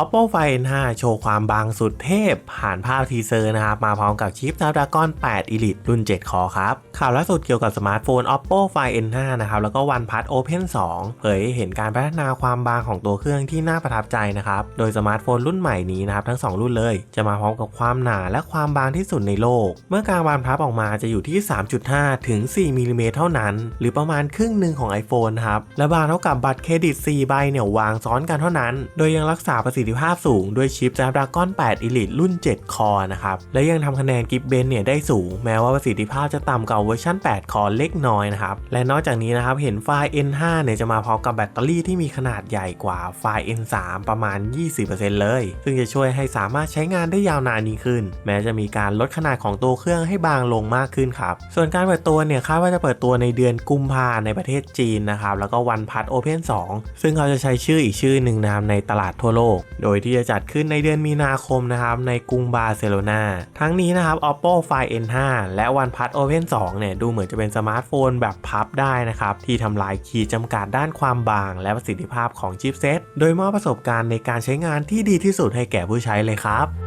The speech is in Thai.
Oppo Find 5 โชว์ความบางสุดเทพ ผ่านภาพทีเซอร์นะครับมาพร้อมกับชิป Snapdragon 8 Elite รุ่น 7 คอครับ ข่าวล่าสุดเกี่ยวกับสมาร์ทโฟน Oppo Find N5 นะครับแล้วก็ OnePlus Open 2 เผยเห็นการพัฒนาความบางของตัวเครื่องที่น่าประทับใจนะครับ โดยสมาร์ทโฟนรุ่นใหม่นี้นะครับทั้ง 2 รุ่นเลย จะมาพร้อมกับความหนาและความบางที่สุดในโลก เมื่อกางบานพับออกมาจะอยู่ที่ 3.5 ถึง 4มิลลิเมตรเท่านั้น หรือประมาณครึ่งหนึ่งของ iPhone ครับและบางเท่ากับบัตรเครดิต 4 ใบเนี่ยวางซ้อนกันเท่านั้น โดยยังรักษาประสิทธิทธิภาพสูงด้วยชิป Snapdragon 8 Elite รุ่น 7 คอนะครับ และยังทำคะแนนกิฟเบนเนี่ยได้สูง แม้ว่าประสิทธิภาพจะต่ำกว่าเวอร์ชัน8 คอเล็กน้อยนะครับ และนอกจากนี้นะครับเห็นไฟล์ N5 เนี่ยจะมาพร้อมกับแบตเตอรี่ที่มีขนาดใหญ่กว่าไฟล์ N3 ประมาณ 20%เลย ซึ่งจะช่วยให้สามารถใช้งานได้ยาวนานยิ่งขึ้น แม้จะมีการลดขนาดของตัวเครื่องให้บางลงมากขึ้นครับ ส่วนการเปิดตัวเนี่ยคาดว่าจะเปิดตัวในเดือนกุมภาในประเทศจีนนะครับ แล้วก็วันพัด Open 2ซึ่งเขาจะใช้ชื่ออีกชื่อหนึ่งนะครับในตลาดทั่วโลกโดยที่จะจัดขึ้นในเดือนมีนาคมนะครับในกรุงบาร์เซโลนาทั้งนี้นะครับ Oppo Find N5 และ OnePlus Open 2 เนี่ยดูเหมือนจะเป็นสมาร์ทโฟนแบบพับได้นะครับ ที่ทำลายขีดจำกัดด้านความบาง และประสิทธิภาพของชิปเซตโดยมอบประสบการณ์ในการใช้งานที่ดีที่สุดให้แก่ผู้ใช้เลยครับ